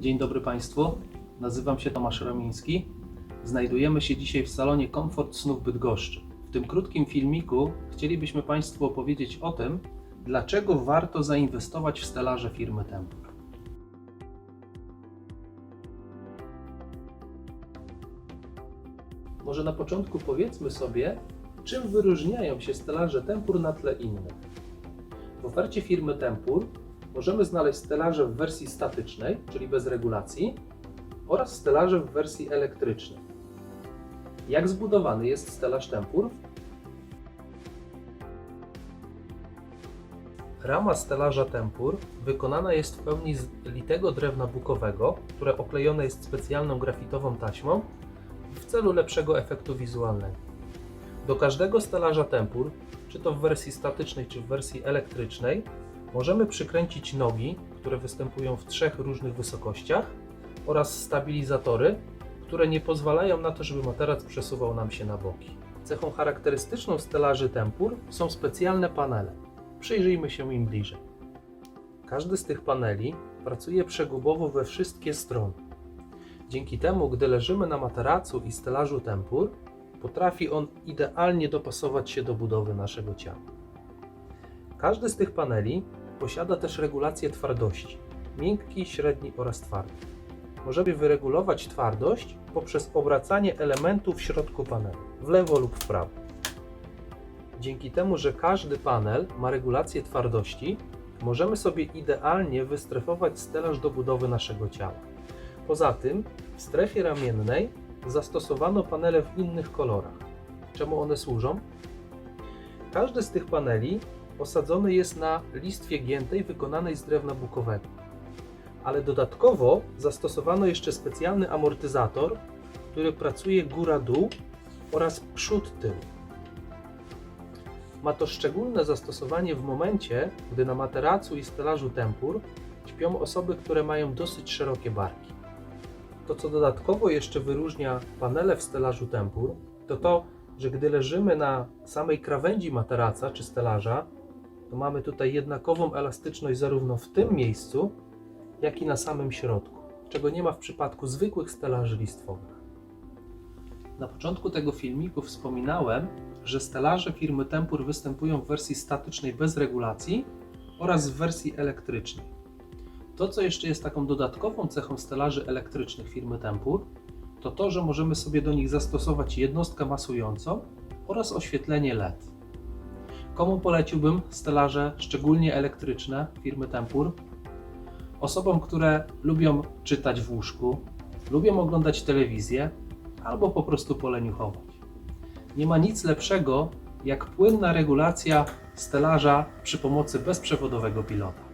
Dzień dobry Państwu, nazywam się Tomasz Ramiński. Znajdujemy się dzisiaj w salonie Komfort Snów Bydgoszczy. W tym krótkim filmiku chcielibyśmy Państwu opowiedzieć o tym, dlaczego warto zainwestować w stelaże firmy Tempur. Może na początku powiedzmy sobie, czym wyróżniają się stelaże Tempur na tle innych. W ofercie firmy Tempur możemy znaleźć stelaże w wersji statycznej, czyli bez regulacji, oraz stelaże w wersji elektrycznej. Jak zbudowany jest stelaż Tempur? Rama stelaża Tempur wykonana jest w pełni z litego drewna bukowego, które oklejone jest specjalną grafitową taśmą w celu lepszego efektu wizualnego. Do każdego stelaża Tempur, czy to w wersji statycznej, czy w wersji elektrycznej, możemy przykręcić nogi, które występują w trzech różnych wysokościach oraz stabilizatory, które nie pozwalają na to, żeby materac przesuwał nam się na boki. Cechą charakterystyczną stelaży Tempur są specjalne panele. Przyjrzyjmy się im bliżej. Każdy z tych paneli pracuje przegubowo we wszystkie strony. Dzięki temu, gdy leżymy na materacu i stelażu Tempur, potrafi on idealnie dopasować się do budowy naszego ciała. Każdy z tych paneli posiada też regulację twardości miękki, średni oraz twardy. Możemy wyregulować twardość poprzez obracanie elementów w środku panelu w lewo lub w prawo. Dzięki temu, że każdy panel ma regulację twardości, możemy sobie idealnie wystrefować stelaż do budowy naszego ciała. Poza tym, w strefie ramiennej zastosowano panele w innych kolorach. Czemu one służą? Każdy z tych paneli osadzony jest na listwie giętej wykonanej z drewna bukowego. Ale dodatkowo zastosowano jeszcze specjalny amortyzator, który pracuje góra-dół oraz przód-tył. Ma to szczególne zastosowanie w momencie, gdy na materacu i stelażu tempur śpią osoby, które mają dosyć szerokie barki. To, co dodatkowo jeszcze wyróżnia panele w stelażu tempur, to to, że gdy leżymy na samej krawędzi materaca czy stelaża, to mamy tutaj jednakową elastyczność zarówno w tym miejscu, jak i na samym środku, czego nie ma w przypadku zwykłych stelaży listwowych. Na początku tego filmiku wspominałem, że stelaże firmy Tempur występują w wersji statycznej bez regulacji oraz w wersji elektrycznej. To, co jeszcze jest taką dodatkową cechą stelaży elektrycznych firmy Tempur, to to, że możemy sobie do nich zastosować jednostkę masującą oraz oświetlenie LED. Komu poleciłbym stelaże szczególnie elektryczne firmy Tempur? Osobom, które lubią czytać w łóżku, lubią oglądać telewizję albo po prostu poleniuchować. Nie ma nic lepszego jak płynna regulacja stelaża przy pomocy bezprzewodowego pilota.